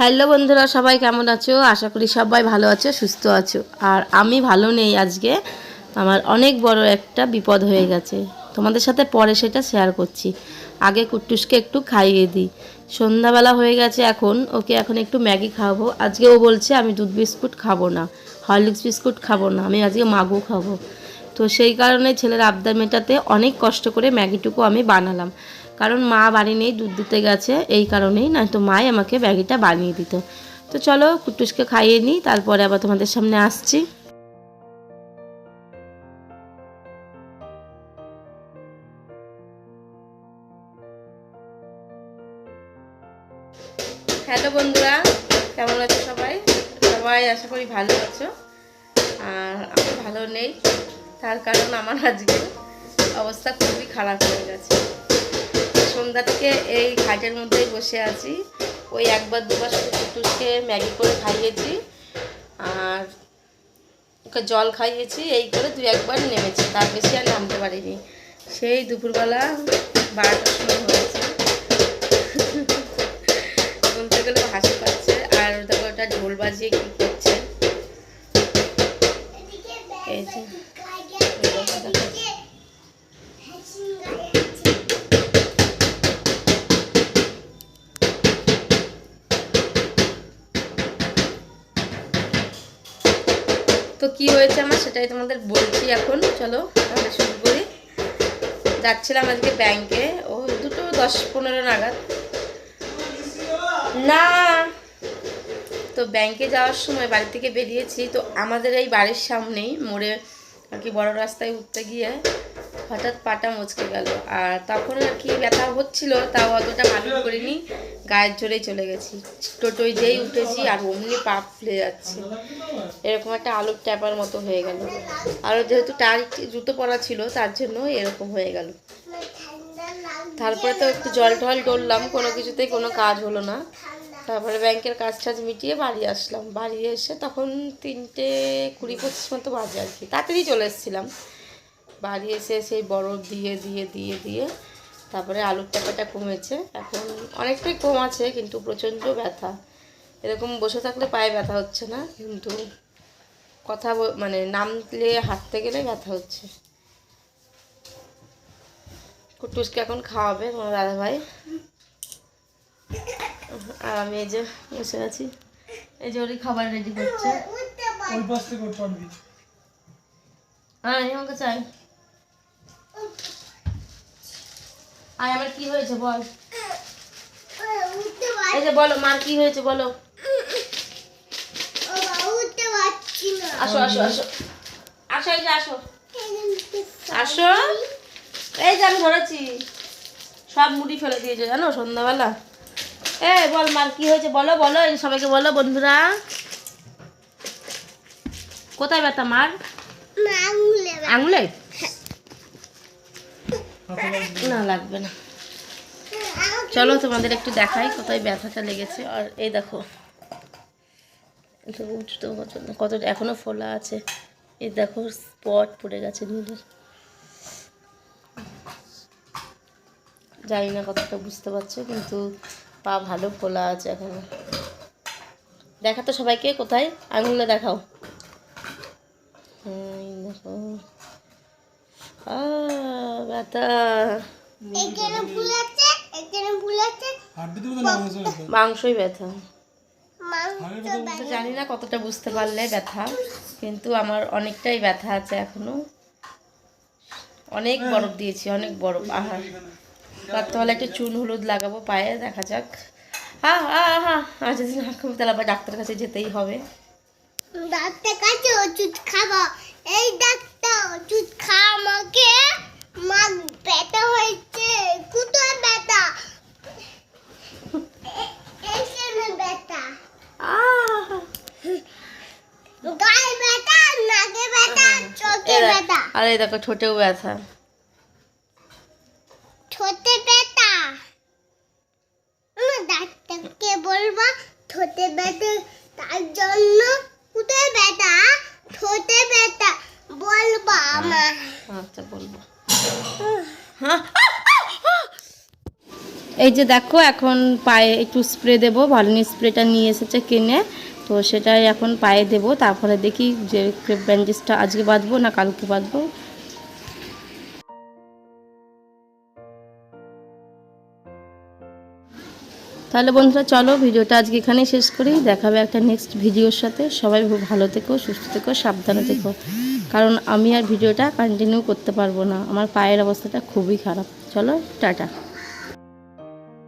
Hello বন্ধুরা, সবাই কেমন আছো? আশা করি সবাই ভালো আছো, সুস্থ আছো। আর আমি ভালো নেই আজকে। আমার অনেক বড় একটা বিপদ হয়ে গেছে। তোমাদের সাথে পরে সেটা শেয়ার করছি। আগে কুট্টুসকে একটু খাইয়ে দিই। সন্ধ্যাবেলা হয়ে গেছে এখন, ওকে এখন একটু ম্যাগি খাওয়াবো। আজকে ও বলছে, আমি দুধ বিস্কুট খাব না, হরলিক্স বিস্কুট খাব না, আমি আজকে মাগু খাব। তো সেই কারণে ছেলের আবদার মেটাতে অনেক কষ্ট করে ম্যাগিটুকু আমি বানালাম। কারণ মা বাড়ি নেই, দুধ দিতে গেছে, এই কারণেই না তো মাই আমাকে ম্যাগিটা বানিয়ে দিত। তো চলো কুটুসকে খাইয়ে নিই তারপরে আবার তোমাদের সামনে আসছি। হ্যালো বন্ধুরা, কেমন আছো সবাই? সবাই আশা করি ভালো আছো। আর আমি ভালো নেই। তার কারণ আমার আজকে অবস্থা খুবই খারাপ হয়ে গেছে। সন্ধ্যা থেকে এই খাটের মধ্যেই বসে আছি। ওই একবার দুবার শুধু কুটুসকে ম্যাগি করে খাইয়েছি আর ওকে জল খাইয়েছি, এই করে দু একবার নেমেছি, তার বেশি আর নামতে পারিনি। সেই দুপুরবেলা বারোটার সময় হয়েছে। বলতে গেলে হাসি পাচ্ছে আর দেখো ওটা ঢোল বাজিয়ে কী করছে। এই যে। তো কি হয়েছে আমার সেটাই তোমাদের বলছি এখন। চলো, তাহলে শুরু করি। যাচ্ছিলাম আজকে ব্যাংকে ও, দুটো দশ পনেরো নাগাদ। না, তো ব্যাংকে যাওয়ার সময় বাড়ি থেকে বেরিয়েছি। তো আমাদের এই বাড়ির সামনেই মোড়ে আর কি বড় রাস্তায় উঠতে গিয়ে হঠাৎ পাটা মচকে গেল। আর তখন আর কি ব্যথা হচ্ছিল, তাও অতটা মালুম করিনি। গায়ের জোরেই চলে গেছি। টোটোয় যেই উঠেছি আর অমনি পা ফুলে যাচ্ছে। এরকম একটা আলুর ট্যাপার মতো হয়ে গেল। আর যেহেতু টার জুতো পরা ছিল, তার জন্য এরকম হয়ে গেল। তারপরে তো একটু জল টল ডললাম কোনো কিছুতেই কোনো কাজ হলো না। তারপরে ব্যাংকের কাজ টাজ মিটিয়ে বাড়ি আসলাম। বাড়ি এসে তখন তিনটে কুড়ি পঁচিশ মতো বাজে আর কি। তাড়াতাড়ি চলে এসেছিলাম। বাড়ি এসে সেই বরফ দিয়ে দিয়ে দিয়ে দিয়ে তারপরে আলুর টাকাটা কমেছে। এখন অনেকটাই কম আছে কিন্তু প্রচণ্ড ব্যথা। এরকম বসে থাকলে পায়ে ব্যথা হচ্ছে না কিন্তু কথা মানে নামলে হাঁটতে গেলে ব্যথা হচ্ছে। কুটুসকে এখন খাওয়াবে তোমার দাদা ভাই আর আমি এই যে বসে আছি। এই যে ওরই খাবার রেডি করছে। ওই পাশ থেকে উঠতে পারবি। হ্যাঁ আমাকে চাই। আর আমার কি হয়েছে বল? এই যে বলো মার কি হয়েছে বলো? আসো আসো আসো। আসো এই যে আসো। আসো। এই যে আমি ধরেছি। সব মুড়ি ফেলে দিয়েছে জানো সন্ধ্যাবেলা? এ বল মার কি হয়েছে? বলো বলো সবাইকে বলো বন্ধুরা। কোথায় ব্যথা মার? আঙুলে না লাগবে না। চলো তোমাদের একটু দেখাই কোথায় ব্যথাটা লেগেছে। আর এই দেখো উঠতে কত কত এখনও ফোলা আছে। এই দেখো স্পট পড়ে গেছে নীলের জানি না কতটা বুঝতে পারছ কিন্তু পা ভালো খোলা আছে এখনও। দেখা তো সবাইকে কোথায়? আঙুলে দেখাও। দেখো। আহ, ব্যথা মাংসই ব্যথা। তো জানি না কতটা বুঝতে পারলে ব্যথা কিন্তু আমার অনেকটাই ব্যথা আছে এখনও। অনেক বরফ দিয়েছি অনেক বরফ। আহার রাত্রেবেলা একটু চুন হলুদ লাগাবো পায়ে দেখা যাক। হ্যাঁ হ্যাঁ হ্যাঁ আর যদি না তাহলে আবার ডাক্তারের কাছে যেতেই হবে। ডাক্তার কাছে ওষুধ খাব। এই ডাক্তার ওষুধ খা আমাকে মা ব্যথা হয়েছে কোথায় ব্যথা। আর এই দেখো ঠোঁটেও ব্যথা। ঠোঁটে ব্যথা। ডাক্তারকে বলব ঠোঁটে ব্যথা, তার জন্য কোথায় ব্যথা ঠোঁটে ব্যথা বলব আমার। আচ্ছা বলব। হ্যাঁ। এই যে দেখো, এখন পায়ে একটু স্প্রে দেবো, ভালনি স্প্রেটা নিয়ে এসেছে কিনে। তো সেটাই এখন পায়ে দেবো, তারপরে দেখি যে ব্যান্ডেজটা আজকে বাঁধবো না কালকে বাঁধবো। তাহলে বন্ধুরা চলো ভিডিওটা আজকে এখানেই শেষ করি। দেখাবে একটা নেক্সট ভিডিওর সাথে। সবাই ভালো থেকো, সুস্থ থেকো, সাবধানে থেকো। কারণ আমি আর ভিডিওটা কন্টিনিউ করতে পারব না। আমার পায়ের অবস্থাটা খুবই খারাপ। চলো, টাটা।